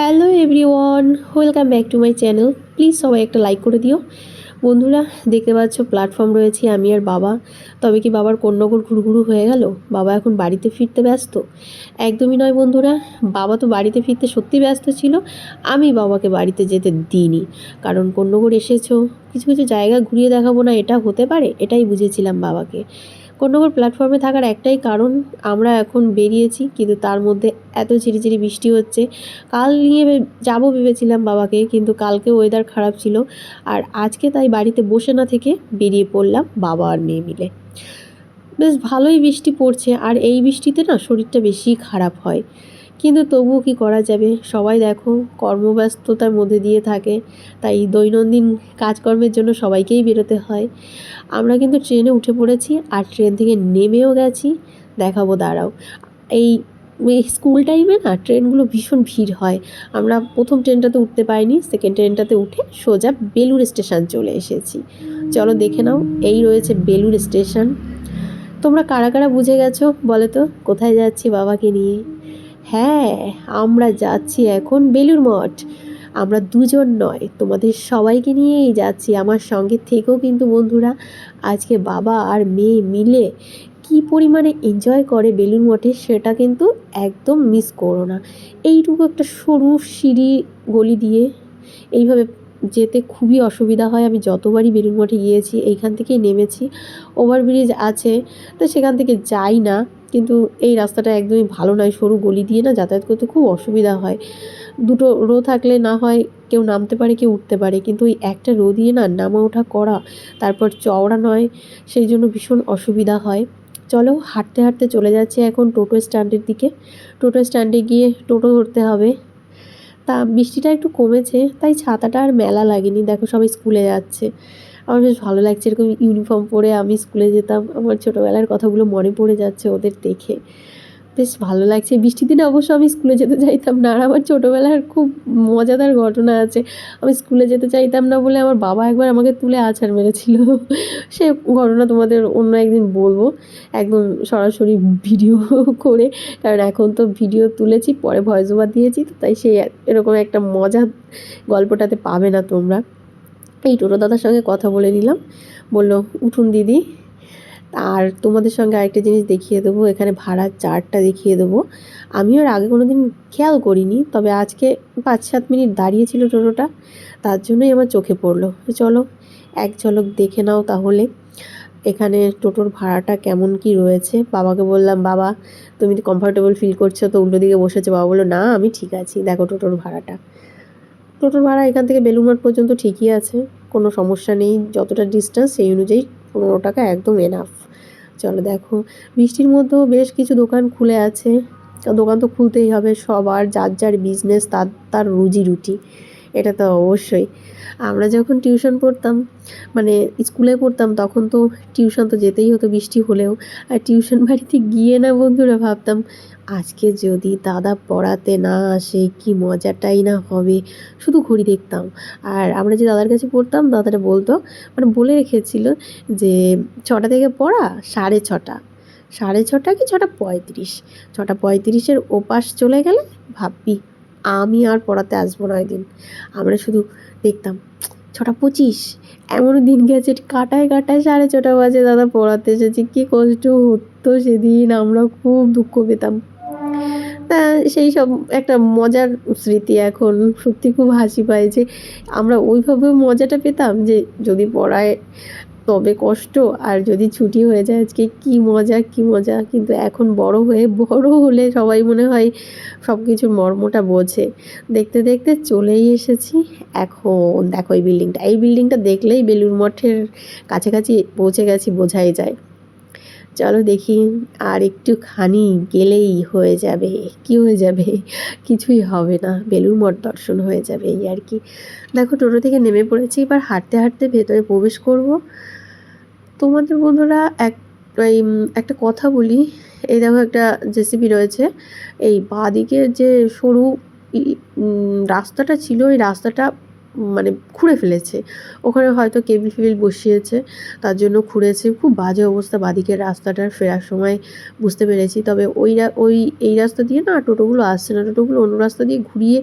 Hello everyone, welcome back to my channel. Please সবাই একটা like করে দিও। বন্ধুরা, দেখতে পাচ্ছ প্ল্যাটফর্ম রয়েছে আমি আর বাবা। তবে কি বাবার কন্যগর ঘুরঘুরু হয়ে গেল? বাবা এখন বাড়িতে ফিরতে ব্যস্ত। একদমই নয় বন্ধুরা, বাবা তো বাড়িতে ফিরতে সত্যি ব্যস্ত ছিল। আমি বাবাকে বাড়িতে যেতে দিইনি। কারণ কন্যগর এসেছ। কিছু কিছু জায়গা ঘুরিয়ে দেখাবো না, এটা হতে পারে, এটাই বুঝেছিলাম বাবাকে। কন্যগর প্ল্যাটফর্মে থাকার একটাই কারণ আমরা এখন বেরিয়েছি, কিন্তু তার মধ্যে এত ঝিরিঝিরি বৃষ্টি হচ্ছে। কাল নিয়ে যাব ভেবেছিলাম বাবাকে, কিন্তু কালকে ওয়েদার খারাপ ছিল। আর আজকে তাই বাড়িতে বসে না থেকে বেরিয়ে পড়লাম বাবা আর মেয়ে মিলে। বেশ ভালোই বৃষ্টি পড়ছে, আর এই বৃষ্টিতে না শরীরটা বেশি খারাপ হয়। কিন্তু তবুও কি করা যাবে? সবাই দেখো, কর্মব্যস্ততার মধ্যে দিয়ে থাকে, তাই দৈনন্দিন কাজকর্মের জন্য সবাইকেই বেরোতে হয়। আমরা কিন্তু ট্রেনে উঠে পড়েছি আর ট্রেন থেকে নেমেও গেছি। দেখাবো, দাঁড়াও। এই স্কুল টাইমে না ট্রেনগুলো ভীষণ ভিড় হয়। আমরা প্রথম ট্রেনটাতে উঠতে পারিনি, সেকেন্ড ট্রেনটাতে উঠে সোজা বেলুর স্টেশন চলে এসেছি। চলো দেখে নাও, এই রয়েছে বেলুর স্টেশন। তোমরা কারা কারা বুঝে গেছো বলো তো? কোথায় যাচ্ছি বাবাকে নিয়ে? হ্যাঁ আমরা যাচ্ছি এখন বেলুর মঠ। আমরা দুজন নয়, তোমাদের সবাইকে নিয়েই যাচ্ছি। আমার সঙ্গে থেকেও কিন্তু বন্ধুরা, আজকে বাবা আর মেয়ে মিলে কি পরিমাণে এনজয় করে বেলুর মঠে সেটা কিন্তু একদম মিস করো না। এইটুকু একটা সরু সিঁড়ি গলি দিয়ে এইভাবে যেতে খুবই অসুবিধা হয়। আমি যতবারই বেলুর মঠে গিয়েছি, এইখান থেকেই নেমেছি। ওভারব্রিজ আছে, তো সেখান থেকে যাই না। কিন্তু এই রাস্তাটা একদমই ভালো নয়, সরু গলি দিয়ে না যাতায়াত করতে খুব অসুবিধা হয়। দুটো রো থাকলে না হয় কেউ নামতে পারে, কেউ উঠতে পারে। কিন্তু ওই একটা রো দিয়ে না নামা ওঠা করা, তারপর চওড়া নয়, সেই জন্য ভীষণ অসুবিধা হয়। চলো, হাঁটতে হাঁটতে চলে যাচ্ছে এখন টোটো স্ট্যান্ডের দিকে। টোটো স্ট্যান্ডে গিয়ে টোটো ধরতে হবে। তা বৃষ্টিটা একটু কমেছে, তাই ছাতাটা আর মেলা লাগেনি। দেখো সবাই স্কুলে যাচ্ছে। আমার বেশ ভালো লাগছে এরকম ইউনিফর্ম পরে আমি স্কুলে যেতাম। আমার ছোটোবেলার কথাগুলো মনে পড়ে যাচ্ছে ওদের দেখে। বেশ ভালো লাগছে। বৃষ্টির দিনে অবশ্য আমি স্কুলে যেতে চাইতাম না। আর আমার ছোটোবেলার খুব মজাদার ঘটনা আছে। আমি স্কুলে যেতে চাইতাম না বলে আমার বাবা একবার আমাকে তুলে আছাড় মেরেছিল। সে ঘটনা তোমাদের অন্য একদিন বলব। একদম সরাসরি ভিডিও করে। কারণ এখন তো ভিডিও তুলেছি, পরে ভয়েস ওভার দিয়েছি, তো তাই সেই এরকম একটা মজা গল্পটাতে পাবে না তোমরা। এই টোটো দাদার সঙ্গে কথা বলে নিলাম। বলল, উঠুন দিদি। আর তোমাদের সঙ্গে আরেকটা জিনিস দেখিয়ে দেবো, এখানে ভাড়ার চার্টটা দেখিয়ে দেবো। আমিও আর আগে কোনো দিন খেয়াল করিনি, তবে আজকে পাঁচ সাত মিনিট দাঁড়িয়েছিল টোটোটা, তার জন্যই আমার চোখে পড়ল। চলো, এক ঝলক দেখে নাও তাহলে, এখানে টোটোর ভাড়াটা কেমন কি রয়েছে। বাবাকে বললাম, বাবা, তুমি তো কমফর্টেবল ফিল করছ তো, উল্টো দিকে বসেছো। বাবা বলল, না, আমি ঠিক আছি। দেখো টোটোর ভাড়াটা। টোটোর ভাড়া এখান থেকে বেলুমাঠ পর্যন্ত ঠিকই আছে, কোনো সমস্যা নেই। যতটা ডিস্টেন্স সেই অনুযায়ী পনেরো টাকা একদম এনাফ চলো দেখো। বৃষ্টির মধ্যেও বেশ কিছু দোকান খুলে আছে। দোকান তো খুলতেই হবে, সবার যার যার বিজনেস তার তার রুজি রুটি এটা তো অবশ্যই। আমরা যখন টিউশন পড়তাম মানে স্কুলে পড়তাম, তখন তো টিউশন তো যেতেই হতো বৃষ্টি হলেও। আর টিউশন বাড়িতে গিয়ে না বন্ধুরা ভাবতাম, আজকে যদি দাদা পড়াতে না আসে, কি মজাটাই না হবে। শুধু ঘড়ি দেখতাম। আর আমরা যে দাদার কাছে পড়তাম, দাদাটা বলতো মানে বলে রেখেছিল যে, ছটা থেকে পড়া সাড়ে ছটা। সাড়ে ছটা কি ছটা পঁয়ত্রিশ? ছটা পঁয়ত্রিশের ওপাশ চলে গেলে ভাববি আমি আর পড়াতে আসব না দিন আমরা শুধু দেখতাম, ছটা পঁচিশ, এমন দিন গেছে, কাটায় কাটায় সাড়ে ছটা বাজে, দাদা পড়াতে এসেছি, কী কষ্ট হতো সেদিন, আমরা খুব দুঃখ পেতাম। তা সেই সব একটা মজার স্মৃতি এখন, সত্যি খুব হাসি পায় যে আমরা ওইভাবে মজাটা পেতাম যে যদি পড়ায় তবে কষ্ট। আর যদি ছুটি হয়ে যায় আজকে কি মজা কি মজা। কিন্তু এখন বড় হয়ে বড় হলে সবাই মনে হয় সব কিছুর মর্মটা বোঝে। দেখতে দেখতে চলেই এসেছি। এখন দেখো এই বিল্ডিংটা। এই বিল্ডিংটা দেখলেই বেলুর মঠের কাছাকাছি পৌঁছে গেছি, বোঝাই যায়। চলো দেখি, আর একটুখানি গেলেই হয়ে যাবে। কি হয়ে যাবে? কিছুই হবে না। বেলুর মঠ দর্শন হয়ে যাবে এই আর কি। দেখো টোটো থেকে নেমে পড়েছি। এবার হাঁটতে হাঁটতে ভেতরে প্রবেশ করব। তোমাদের বন্ধুরা এক, এই একটা কথা বলি। এই দেখো একটা জেসিবি রয়েছে। এই বাঁদিকে যে সরু রাস্তাটা ছিল, এই রাস্তাটা মানে খুঁড়ে ফেলেছে। ওখানে হয়তো কেবিল ফেবিল বসিয়েছে, তার জন্য খুঁড়েছে। খুব বাজে অবস্থা বাদিকের রাস্তাটার ফেরার সময়, বুঝতে পেরেছি। তবে ওই ওই, এই রাস্তা দিয়ে না টোটোগুলো আসছে না। টোটোগুলো অন্য রাস্তা দিয়ে ঘুরিয়ে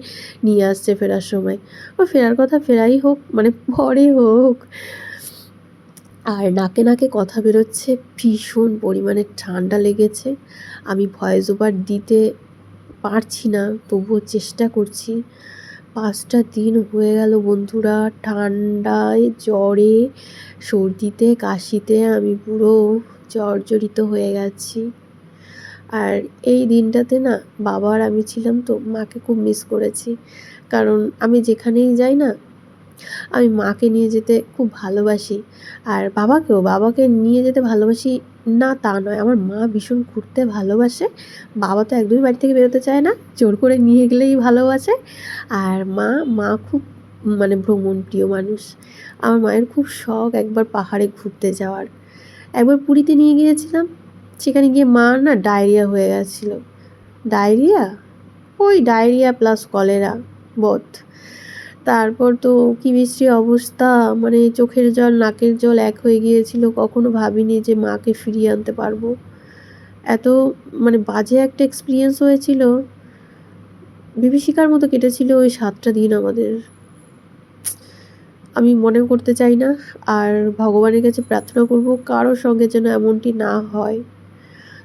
নিয়ে আসছে ফেরার সময়। ও ফেরার কথা ফেরাই হোক মানে পরে হোক। আর নাকে নাকে কথা বেরোচ্ছে, ভীষণ পরিমাণে ঠান্ডা লেগেছে। আমি ভয়েস ওভার দিতে পারছি না, তবুও চেষ্টা করছি। পাঁচটা দিন হয়ে গেল বন্ধুরা, ঠান্ডায়, জ্বরে, সর্দিতে, কাশিতে আমি পুরো জর্জরিত হয়ে গেছি। আর এই দিনটাতে না, বাবার আমি ছিলাম তো মাকে খুব মিস করেছি। কারণ আমি যেখানেই যাই না আমি মাকে নিয়ে যেতে খুব ভালোবাসি। আর বাবাকেও, বাবাকে নিয়ে যেতে ভালোবাসি না তা নয়। আমার মা ভীষণ ঘুরতে ভালোবাসে। বাবা তো একদমই বাড়ি থেকে বেরোতে চায় না, জোর করে নিয়ে গেলেই ভালোবাসে। আর মা মা খুব মানে ভ্রমণ প্রিয় মানুষ। আমার মায়ের খুব শখ একবার পাহাড়ে ঘুরতে যাওয়ার। একবার পুরীতে নিয়ে গিয়েছিলাম, সেখানে গিয়ে মা না ডায়রিয়া হয়ে গেছিল। ডায়রিয়া? ওই ডায়রিয়া প্লাস কলেরা বোধ তারপর তো কি বিশ্রী অবস্থা? মানে চোখের জল, নাকের জল এক হয়ে গিয়েছিল, কখনো ভাবিনি যে মাকে ফিরিয়ে আনতে পারব। এত মানে বাজে একটা এক্সপিরিয়েন্স হয়েছিল। বিভীষিকার মতো কেটেছিল ওই সাতটা দিন আমাদের। আমি মনে করতে চাই না, আর ভগবানের কাছে প্রার্থনা করব কারোর সঙ্গে যেন এমনটি না হয়।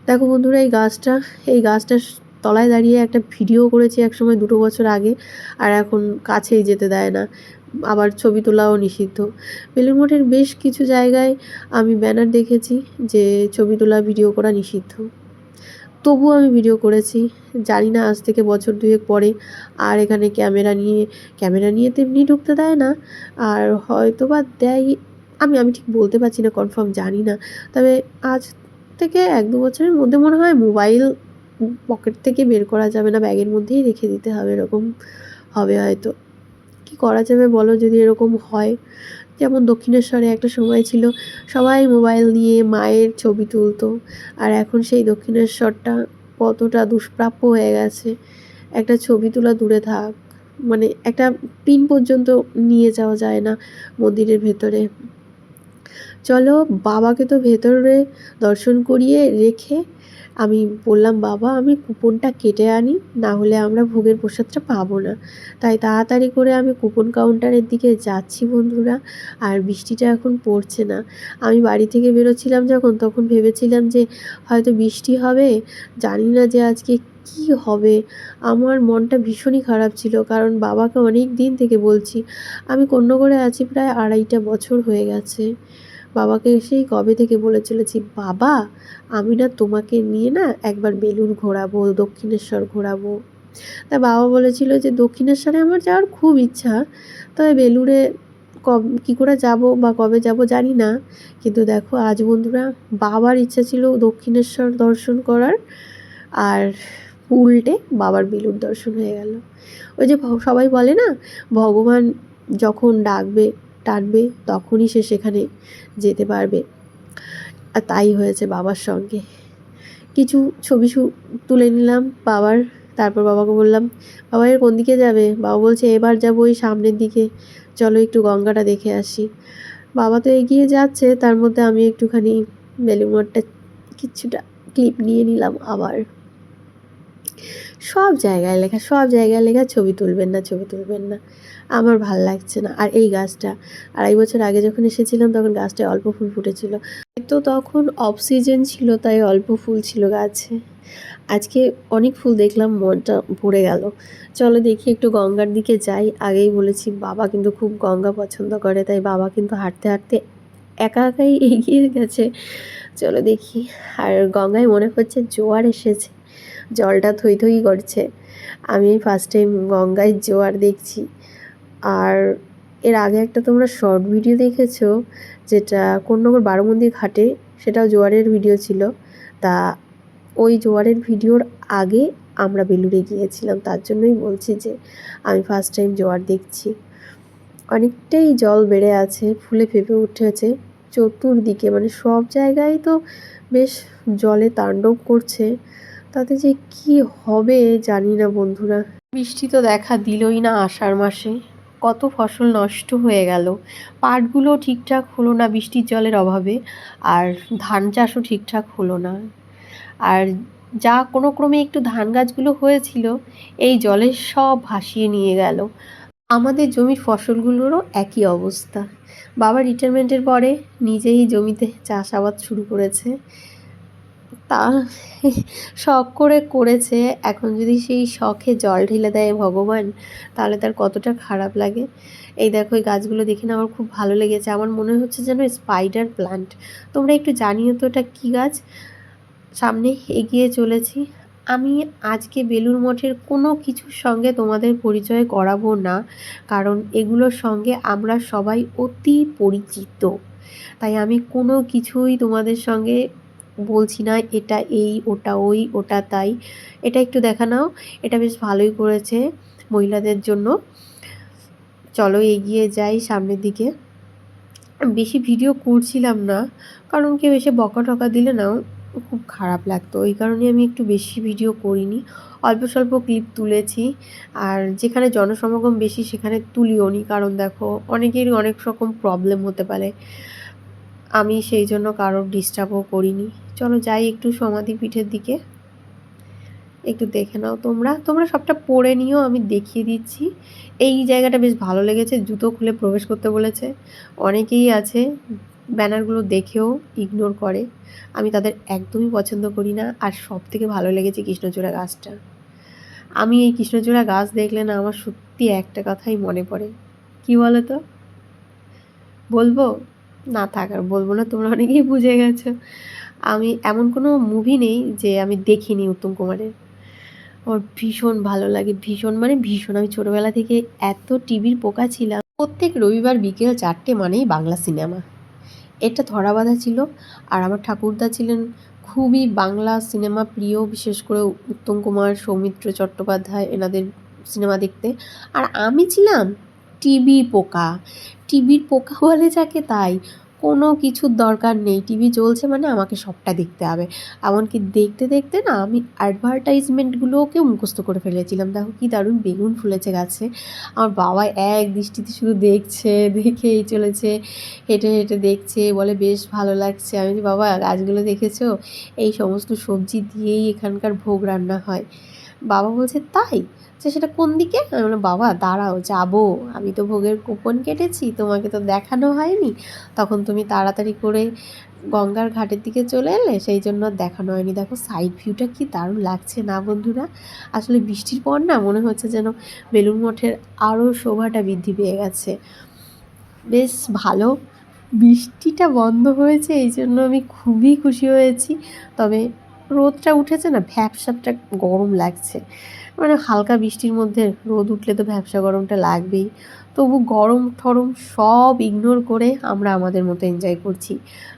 দেখো বন্ধুরা, এই গাছটা, এই গাছটার তলায় দাঁড়িয়ে একটা ভিডিও করেছি এক সময় দুটো বছর আগে, আর এখন কাছেই যেতে দেয় না। আবার ছবি তোলাও নিষিদ্ধ। বেলুড় মঠের বেশ কিছু জায়গায় আমি ব্যানার দেখেছি যে ছবি তোলা ভিডিও করা নিষিদ্ধ। তবুও আমি ভিডিও করেছি। জানি না আজ থেকে বছর দুয়েক পরে আর এখানে ক্যামেরা নিয়ে ক্যামেরা নিয়ে তেমনি ঢুকতে দেয় না। আর হয়তো বা দেয়, আমি আমি ঠিক বলতে পারছি না কনফার্ম জানি না। তবে আজ থেকে এক দু বছরের মধ্যে মনে হয় মোবাইল পকেট থেকে বের করা যাবে না, ব্যাগের মধ্যেই রেখে দিতে হবে, এরকম হবে হয়তো। কি করা যাবে বলো যদি এরকম হয়? যেমন দক্ষিণেশ্বরে একটা সময় ছিল, সবাই মোবাইল নিয়ে মায়ের ছবি তুলতো, আর এখন সেই দক্ষিণেশ্বরটা কতটা দুষ্প্রাপ্য হয়ে গেছে। একটা ছবি তোলা দূরে থাক মানে একটা পিন পর্যন্ত নিয়ে যাওয়া যায় না মন্দিরের ভেতরে। চলো বাবাকে তো ভেতরে দর্শন করিয়ে রেখে আমি বললাম, বাবা, আমি কুপনটা কেটে আনি, না হলে আমরা ভোগের প্রসাদটা পাবো না। তাই তাড়াতাড়ি করে আমি কুপন কাউন্টারের দিকে যাচ্ছি বন্ধুরা, আর বৃষ্টিটা এখন পড়ছে না। আমি বাড়ি থেকে বেরোচ্ছিলাম যখন, তখন ভেবেছিলাম যে হয়তো বৃষ্টি হবে, জানি না যে আজকে কি হবে। আমার মনটা ভীষণই খারাপ ছিল, কারণ বাবাকে অনেক দিন থেকে বলছি, আমি করে আছি প্রায় আড়াইটা বছর হয়ে গেছে। বাবাকে সেই কবে থেকে বলে চলেছি বাবা, আমি না তোমাকে নিয়ে না একবার বেলুর ঘোরাবো, দক্ষিণেশ্বর ঘোরাবো। তা বাবা বলেছিল যে, দক্ষিণেশ্বরে আমার যাওয়ার খুব ইচ্ছা। তবে বেলুড়ে কব, কী করে যাব বা কবে যাব জানি না। কিন্তু দেখো, আজ বন্ধুরা বাবার ইচ্ছা ছিল দক্ষিণেশ্বর দর্শন করার। আর উল্টে বাবার বেলুর দর্শন হয়ে গেল। ওই যে সবাই বলে না, ভগবান যখন ডাকবে টানবে, তখনই সে সেখানে যেতে পারবে। আর তাই হয়েছে বাবার সঙ্গে। কিছু ছবি তুলে নিলাম বাবার, তারপর বাবাকে বললাম, বাবা এর কোন দিকে যাবে? বাবা বলছে, এবার যাব ওই সামনের দিকে। চলো একটু গঙ্গাটা দেখে আসি। বাবা তো এগিয়ে যাচ্ছে, তার মধ্যে আমি একটুখানি বেলুমঠটা কিছুটা ক্লিপ নিয়ে নিলাম আবার। সব জায়গায় লেখা, সব জায়গায় লেখা ছবি তুলবেন না, ছবি তুলবেন না। আমার ভালো লাগছে না। আর এই গাছটা, আড়াই বছর আগে যখন এসেছিলাম তখন গাছটায় অল্প ফুল ফুটেছিল। তো তখন অফ সিজন ছিল, তাই অল্প ফুল ছিল গাছে। আজকে অনেক ফুল দেখলাম, মনটা ভরে গেল। চলো দেখি একটু গঙ্গার দিকে যাই। আগেই বলেছি, বাবা কিন্তু খুব গঙ্গা পছন্দ করে, তাই বাবা কিন্তু হাঁটতে হাঁটতে একা একাই এগিয়ে গেছে। চলো দেখি। আর গঙ্গায় মনে হচ্ছে জোয়ার এসেছে। জলটা থই থই করছে। আমি ফার্স্ট টাইম গঙ্গায় জোয়ার দেখছি। আর এর আগে একটা তোমরা শর্ট ভিডিও দেখেছ, যেটা কোন্নগর বারো মন্দির ঘাটে, সেটাও জোয়ারের ভিডিও ছিল। তা ওই জোয়ারের ভিডিওর আগে আমরা বেলুড়ে গিয়েছিলাম, তার জন্যই বলছি যে আমি ফার্স্ট টাইম জোয়ার দেখছি। অনেকটাই জল বেড়ে আছে, ফুলে ফেপে উঠেছে। চতুর্দিকে মানে সব জায়গায় তো বেশ জলে তাণ্ডব করছে। তাতে যে কি হবে জানি না বন্ধুরা। বৃষ্টি তো দেখা দিলই না আষাঢ় মাসে। কত ফসল নষ্ট হয়ে গেল। পাটগুলো ঠিকঠাক হলো না বৃষ্টির জলের অভাবে, আর ধান চাষও ঠিকঠাক হলো না। আর যা কোনো ক্রমে একটু ধান গাছগুলো হয়েছিল, এই জলে সব ভাসিয়ে নিয়ে গেল। আমাদের জমির ফসলগুলোরও একই অবস্থা। বাবা রিটায়ারমেন্টের পরে নিজেই জমিতে চাষাবাদ শুরু করেছে। তা শখ করে করেছে। এখন যদি সেই শখে জল ঢেলে দেয় ভগবান, তাহলে তার কতটা খারাপ লাগে। এই দেখো, এই গাছগুলো দেখে না আমার খুব ভালো লেগেছে। আমার মনে হচ্ছে যেন স্পাইডার প্লান্ট তোমরা একটু জানিও তো এটা কী গাছ? সামনে এগিয়ে চলেছি। আমি আজকে বেলুর মঠের কোনো কিছুর সঙ্গে তোমাদের পরিচয় করাবো না, কারণ এগুলোর সঙ্গে আমরা সবাই অতি পরিচিত। তাই আমি কোনো কিছুই তোমাদের সঙ্গে বলছি না, এটা এই, ওটা ওই, ওটা তাই। এটা একটু দেখা নাও, এটা বেশ ভালোই করেছে মহিলাদের জন্য। চলো এগিয়ে যাই সামনের দিকে। বেশি ভিডিও করছিলাম না, কারণ কেউ এসে বকা টকা দিলে নাও খুব খারাপ লাগতো। ওই কারণে আমি একটু বেশি ভিডিও করিনি। অল্প স্বল্প ক্লিপ তুলেছি, আর যেখানে জনসমাগম বেশি সেখানে তুলিও নি কারণ দেখো, অনেকেরই অনেক রকম প্রবলেম হতে পারে। আমি সেই জন্য কারোর ডিস্টার্বও করিনি। চলো যাই একটু সমাধি পিঠের দিকে। একটু দেখে নাও তোমরা। তোমরা সবটা পড়ে নিও, আমি দেখিয়ে দিচ্ছি। এই জায়গাটা বেশ ভালো লেগেছে, জুতো খুলে প্রবেশ করতে বলেছে। অনেকেই আছে, ব্যানারগুলো দেখেও ইগনোর করে। আমি তাদের একদমই পছন্দ করি না, আর সব থেকে ভালো লেগেছে কৃষ্ণচূড়া গাছটা। আমি এই কৃষ্ণচূড়া গাছ দেখলে না আমার সত্যি একটা কথাই মনে পড়ে। কি বলো তো বলব? না থাক, আর বলব না, তোমরা অনেকেই বুঝে গেছো। আমি, এমন কোনো মুভি নেই যে আমি দেখিনি উত্তম কুমারের। ওর ভীষণ ভালো লাগে, ভীষণ মানে ভীষণ। আমি ছোটোবেলা থেকে এত টিভির পোকা ছিলাম। প্রত্যেক রবিবার বিকেল চারটে মানেই বাংলা সিনেমা এটা ধরা বাঁধা ছিল, আর আমার ঠাকুরদা ছিলেন খুবই বাংলা সিনেমা প্রিয়, বিশেষ করে উত্তম কুমার, সৌমিত্র চট্টোপাধ্যায়, এনাদের সিনেমা দেখতে। আর আমি ছিলাম টিভি পোকা। টিভির পোকা বলে যাকে তাই। কোনো কিছুর দরকার নেই। টিভি চলছে মানে আমাকে সবটা দেখতে হবে। এমনকি দেখতে দেখতে না আমি অ্যাডভার্টাইজমেন্টগুলোকে মুখস্থ করে ফেলেছিলাম। দেখো কি দারুণ বেগুন ফুলেছে গাছে। আমার বাবা এক দৃষ্টিতে শুধু দেখছে, দেখেই চলেছে, হেঁটে হেঁটে দেখছে, বলে বেশ ভালো লাগছে। আমি বাবা, গাছগুলো দেখেছ? এই সমস্ত সবজি দিয়েই এখানকার ভোগ রান্না হয়। বাবা বলছে, তাই? যে সেটা কোন দিকে? আমি বললাম, বাবা, দাঁড়াও, যাব। আমি তো ভোগের কুপন কেটেছি, তোমাকে তো দেখানো হয়নি। তখন তুমি তাড়াতাড়ি করে গঙ্গার ঘাটের দিকে চলে এলে, সেই জন্য দেখানো হয়নি। দেখো সাইড ভিউটা কি দারুণ লাগছে না, বন্ধুরা? আসলে বৃষ্টির পর না মনে হচ্ছে যেন বেলুন মঠের আরও শোভাটা বৃদ্ধি পেয়ে গেছে। বেশ ভালো। বৃষ্টিটা বন্ধ হয়েছে, এই জন্য আমি খুবই খুশি হয়েছি। তবে রোদটা উঠেছে না, ভ্যাপসাপটা গরম লাগছে। মানে হালকা বৃষ্টির মধ্যে রোদ উঠলে তো ভ্যাবসা গরমটা লাগবেই। তবু গরম ঠরম সব ইগনোর করে আমরা আমাদের মতো এনজয় করছি।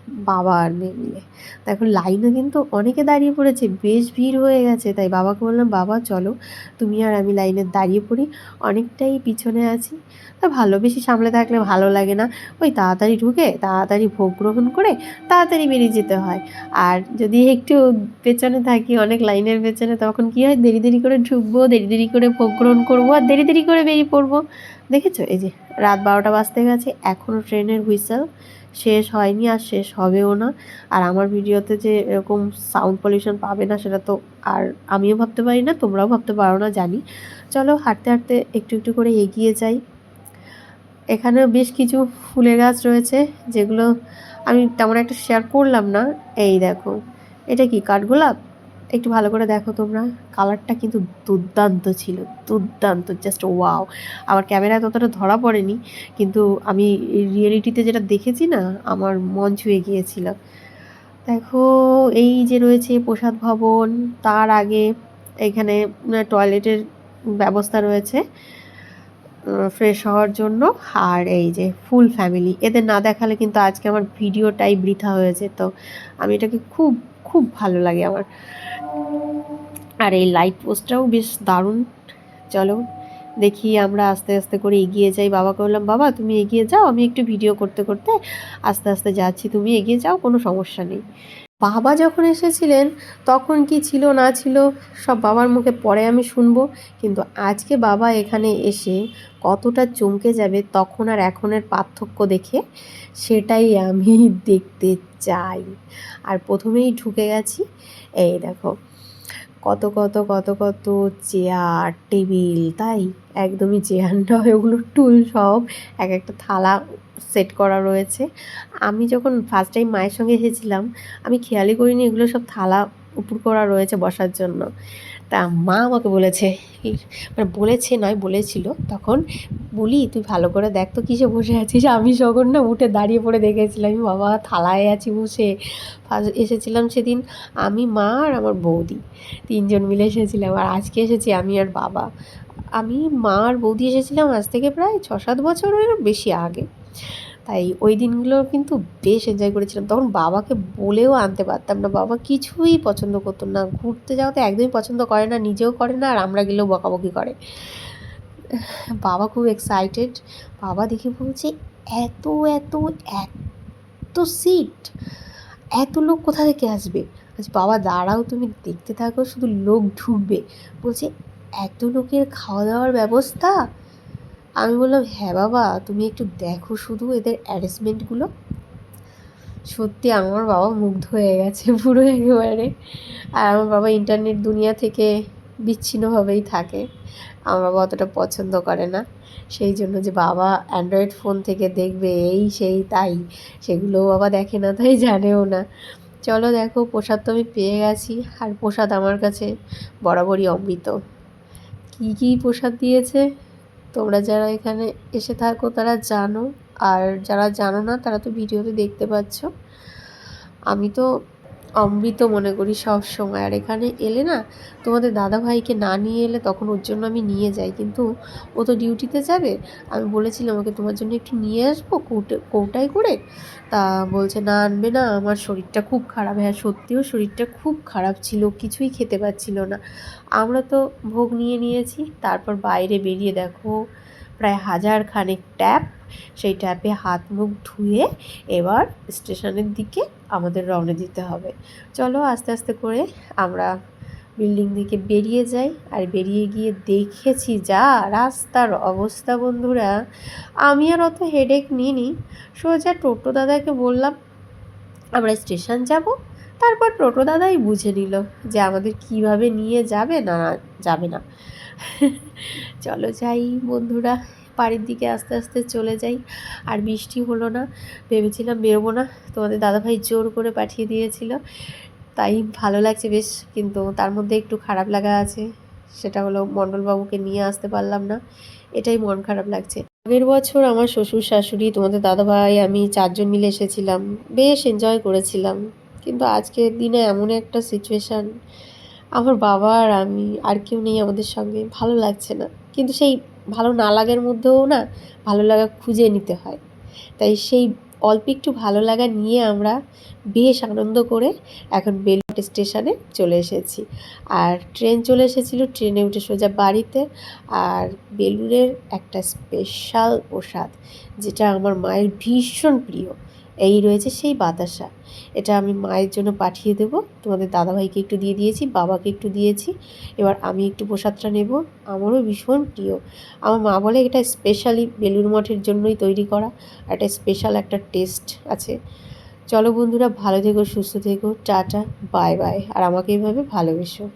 বাবা আর মেয়ে মিলে। দেখো লাইনে কিন্তু অনেকে দাঁড়িয়ে পড়েছে, বেশ ভিড় হয়ে গেছে। তাই বাবাকে বললাম, বাবা, চলো, তুমি আর আমি লাইনে দাঁড়িয়ে পড়ি, অনেকটাই পিছনে আছি। তা ভালো, বেশি সামলে থাকলে ভালো লাগে না। ওই তাড়াতাড়ি ঢুকে, তাড়াতাড়ি ভোগ গ্রহণ করে তাড়াতাড়ি বেরিয়ে যেতে হয়। আর যদি একটু পেছনে থাকি, অনেক লাইনের পেছনে, তখন কী হয়, দেরি দেরি করে ঢুকবো, দেরি দেরি করে ভোগ গ্রহণ করব আর দেরি দেরি করে বেরিয়ে পড়ব। দেখেছ? এই যে রাত বারোটা বাজতে গেছে এখনও ট্রেনের হুইসেল। শেষ হয়নি আর শেষ হবেও না। আর আমার ভিডিওতে যে এরকম সাউন্ড পলিউশন পাবে না, সেটা তো আর আমিও ভাবতে পারি না, তোমরাও ভাবতে পারো না, জানি। চলো, হাঁটতে হাঁটতে একটু একটু করে এগিয়ে যাই। এখানে বেশ কিছু ফুলের গাছ রয়েছে, যেগুলো আমি তেমন একটা শেয়ার করলাম না। এই দেখো, এটা কি কাঠগোলাপ? একটু ভালো করে দেখো তোমরা। কালারটা কিন্তু দুর্দান্ত ছিল, দুর্দান্ত জাস্ট ওয়াও আমার ক্যামেরায় ততটা ধরা পড়েনি, কিন্তু আমি রিয়েলিটিতে যেটা দেখেছি না, আমার মন ছুঁয়ে গিয়েছিল। দেখো, এই যে রয়েছে প্রসাদ ভবন, তার আগে এখানে টয়লেটের ব্যবস্থা রয়েছে ফ্রেশ হওয়ার জন্য। আর এই যে ফুল ফ্যামিলি এদের না দেখালে কিন্তু আজকে আমার ভিডিওটাই বৃথা হয়ে যেত আমি এটাকে খুব খুব ভালো লাগে আমার। আর এই লাইট পোস্টটাও বেশ দারুণ। চলো, দেখি আমরা আস্তে আস্তে করে এগিয়ে যাই। বাবাকে বললাম, বাবা, তুমি এগিয়ে যাও, আমি একটু ভিডিও করতে করতে আস্তে আস্তে যাচ্ছি। তুমি এগিয়ে যাও, কোনো সমস্যা নেই। বাবা যখন এসেছিলেন, তখন কি ছিল না ছিল, সব বাবার মুখে পরে আমি শুনব। কিন্তু আজকে বাবা এখানে এসে কতটা চমকে যাবে, তখন আর এখনের পার্থক্য দেখে সেটাই আমি দেখতে চাই। আর প্রথমেই ঢুকে গেছি এই দেখো। কত কত কত কত চেয়ার, টেবিল, তাই? একদমই চেয়ার নয়, ওগুলো টুল সব। এক একটা থালা সেট করা রয়েছে। আমি যখন ফার্স্ট টাইম মায়ের সঙ্গে এসেছিলাম, আমি খেয়ালই করিনি এগুলো সব থালা উপর করা রয়েছে বসার জন্য। তা মা আমাকে বলেছে মানে বলেছে নয়, বলেছিল। তখন বলি, তুই ভালো করে দেখ তো কিসে বসে আছিস? আমি যখন না উঠে দাঁড়িয়ে পড়ে দেখেছিলাম, আমি বাবা থালায় আছি বসে। এসেছিলাম সেদিন আমি, মা আর আমার বৌদি, তিনজন মিলে এসেছিলাম। আর আজকে এসেছি আমি আর বাবা। আমি, মা আর বৌদি এসেছিলাম আজ থেকে প্রায় ছ সাত বছরের বেশি আগে। তাই ওই দিনগুলো কিন্তু বেশ এনজয় করেছিলাম। তখন বাবাকে বলেও আনতে পারতাম না। বাবা কিছুই পছন্দ করতো না। ঘুরতে যাওয়া তো একদমই পছন্দ করে না, নিজেও করে না, আর আমরা গেলেও বকাবকি করে। বাবা খুব এক্সাইটেড বাবা দেখে বলছে, এত এত এত সিট এত লোক কোথা থেকে আসবে? আজ বাবা, দাঁড়াও, তুমি দেখতে থাকো, শুধু লোক ঢুকবে। বলছে, এত লোকের খাওয়া দাওয়ার ব্যবস্থা? আমি বললাম হ্যাঁ বাবা, তুমি একটু দেখো শুধু এদের অ্যারেঞ্জমেন্টগুলো সত্যি আমার বাবা মুগ্ধ হয়ে গেছে পুরো একেবারে। আর আমার বাবা ইন্টারনেট দুনিয়া থেকে বিচ্ছিন্নভাবেই থাকে। আমার বাবা অতটা পছন্দ করে না। সেই জন্য যে বাবা অ্যান্ড্রয়েড ফোন থেকে দেখবে এই, সেই, তাই, সেগুলো বাবা দেখে না, তাই জানেও না। চলো দেখো, প্রসাদ তো আমি পেয়ে গেছি। আর প্রসাদ আমার কাছে বরাবরই অমৃত। কী কী প্রসাদ দিয়েছে? তোমরা যারা এখানে এসে থাকো, তারা জানো। আর যারা জানো না, তারা তো ভিডিওতে দেখতে পাচ্ছ। আমি তো অমৃত মনে করি সব সময়। আর এখানে এলে না, তোমাদের দাদা ভাইকে না নিয়ে এলে তখন ওর জন্য আমি নিয়ে যাই। কিন্তু ও তো ডিউটিতে যাবে। আমি বলেছিলাম ওকে, তোমার জন্য একটু নিয়ে আসব কৌটে, কৌটায় করে? তা বলছে, না আনবে না, আমার শরীরটা খুব খারাপ। হ্যাঁ সত্যিও শরীরটা খুব খারাপ ছিল, কিছুই খেতে পাচ্ছিল না। আমরা তো ভোগ নিয়ে নিয়েছি, তারপর বাইরে বেরিয়ে দেখো, প্রায় হাজার খানেক ট্যাপ, সেই ট্যাপে হাত মুখ ধুয়ে এবার স্টেশনের দিকে আমাদের রওনা দিতে হবে। চলো আস্তে আস্তে করে আমরা বিল্ডিং থেকে বেরিয়ে যাই। আর বেরিয়ে গিয়ে দেখেছি যা রাস্তার অবস্থা বন্ধুরা। আমি আর অত হেডেক নিইনি। সোজা টোটো দাদাকে বললাম, আমরা স্টেশন যাব। তারপর টোটো দাদাই বুঝে নিল যে আমাদের কীভাবে নিয়ে যাবে না যাবে না। চলো যাই বন্ধুরা। বাড়ির দিকে আস্তে আস্তে চলে যাই। আর বৃষ্টি হলো না। ভেবেছিলাম বেরোবো না। তোমাদের দাদাভাই জোর করে পাঠিয়ে দিয়েছিল। তাই ভালো লাগছে বেশ, কিন্তু তার মধ্যে একটু খারাপ লাগা আছে। সেটা হলো মণ্ডলবাবুকে নিয়ে আসতে পারলাম না। এটাই মন খারাপ লাগছে। আগের বছর আমার শ্বশুর শাশুড়ি, তোমাদের দাদাভাই, আমি চারজন মিলে এসেছিলাম। বেশ এনজয় করেছিলাম। কিন্তু আজকের দিনে এমন একটা সিচুয়েশান আমার বাবা আর আমি, আর কেউ নেই আমাদের সঙ্গে। ভালো লাগছে না। কিন্তু সেই ভালো না লাগার মধ্যেও না ভালো লাগা খুঁজে নিতে হয়। তাই সেই অল্প একটু ভালো লাগা নিয়ে আমরা বেশ আনন্দ করে এখন বেলুট স্টেশনে চলে এসেছি। আর ট্রেন চলে এসেছিল, ট্রেনে উঠে সোজা বাড়িতে। আর বেলুরের একটা স্পেশাল প্রসাদ, যেটা আমার মায়ের ভীষণ প্রিয়। এই রয়েছে সেই বাতাসা। এটা আমি মায়ের জন্য পাঠিয়ে দেব। তোমাদের দাদাভাইকে একটু দিয়ে দিয়েছি, বাবাকে একটু দিয়েছি। এবার আমি একটু প্রসাদটা নেব। আমারও ভীষণ প্রিয়। আমার মা বলে এটা স্পেশালি বেলুর মঠের জন্যই তৈরি করা। একটা স্পেশাল একটা টেস্ট আছে। চলো বন্ধুরা, ভালো থেকো, সুস্থ থেকো, টাটা বাই বাই আর আমাকে এইভাবে ভালোবেসো।